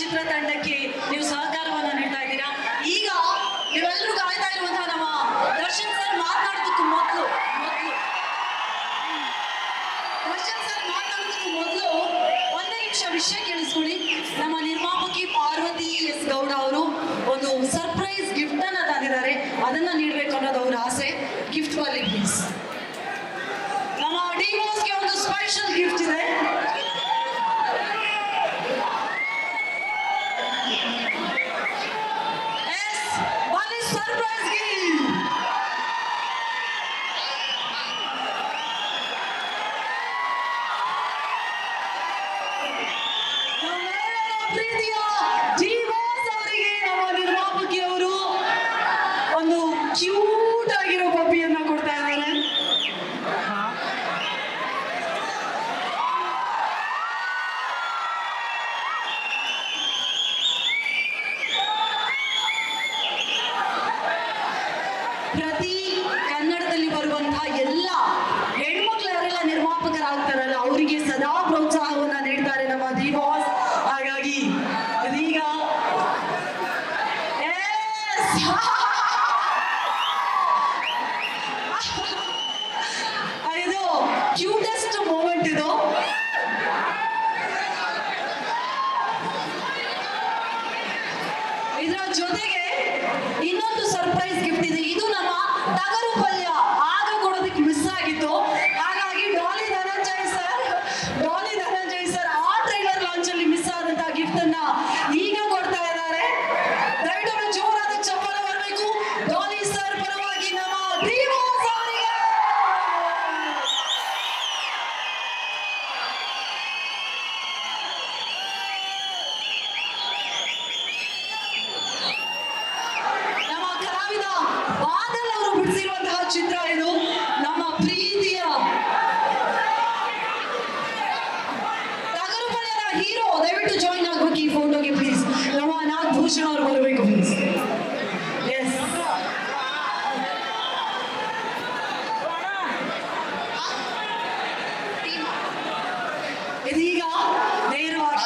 ಚಿತ್ರತಂಡಕ್ಕೆ ನೀವು ಸಹಕಾರವನ್ನು ನೀಡ್ತಾ ಇದ್ದೀರಾ? ಈಗ ನೀವೆಲ್ಲರೂ ಕಾಯ್ತಾ ಇರುವಂತಹ ನಮ್ಮ ದರ್ಶನ್ ಸರ್ ಮಾತನಾಡೋದಕ್ಕೂ ಮೊದಲು ಮೊದಲು. ದರ್ಶನ್ ಸರ್ ಮಾತನಾಡೋದಕ್ಕೂ ಮೊದಲು ಒಂದೇ ನಿಮಿಷ ವಿಷಯ ಕೇಳಿಸ್ಕೊಳ್ಳಿ. ನಮ್ಮ ನಿರ್ಮಾಪಕಿ ಪಾರ್ವತಿ ಎಸ್ ಗೌಡ ಅವರು ಒಂದು ಸರ್ಪ್ರೈಸ್ ಗಿಫ್ಟ್ ಅನ್ನ ತಂದಿದ್ದಾರೆ. ಅದನ್ನ ನೀಡಬೇಕು ಅನ್ನೋದು ಅವರ ಆಸೆ. ಗಿಫ್ಟ್ ಬರಲಿ ಪ್ಲೀಸ್ ಪ್ರತಿ ಕನ್ನಡದಲ್ಲಿ ಬರುವಂತಹ ಎಲ್ಲ ಹೆಣ್ಮಕ್ಳು ಯಾರೆಲ್ಲ ನಿರ್ಮಾಪಕರಾಗ್ತಾರಲ್ಲ, ಅವರಿಗೆ ಸದಾ ಪ್ರೋತ್ಸಾಹವನ್ನ ನೀಡ್ತಾರೆ ನಮ್ಮ ದಿವಾಸ್ ಹಾಗಾಗಿ ಇದೀಗ! ಇದು ಕ್ಯೂಟೆಸ್ಟ್ ಮೂಮೆಂಟ್ ಇದು. ಇದರ ಜೊತೆಗೆ ಇನ್ನೊಂದು ಸರ್ಪ್ರೈಸ್ ಗಿಫ್ಟ್ ಇದೆ. ಇದು ನಮ್ಮ ಬಿಡಿಸಿರುವಂತಹ ಚಿತ್ರ ಇದು ನಮ್ಮ ಪ್ರೀತಿಯ ಟಗರು ಮನೆಯ ಹೀರೋ ದಯವಿಟ್ಟು ಜಾಯಿನ್ ಆಗ್ಬೇಕು ಈ ಫೋಟೋಗೆ ಪ್ಲೀಸ್ ನಮ್ಮ ನಾಗಭೂಷಣ್ ಅವರು ಬರಬೇಕು ಪ್ಲೀಸ್ ಎಸ್ ಇದೀಗ ನೇರವಾಗಿ